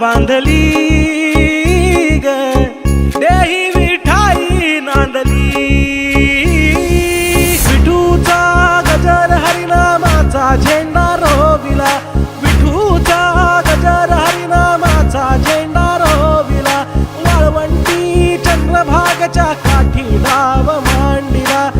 बांधली ग. देही विठाई नांदली. विठूचा गजर हरिनामाचा झेंडा रोविला. विठूचा गजर हरिनामाचा झेंडा रोविला. वाळवंटी चंद्रभागच्या काठी नाव मांडिला.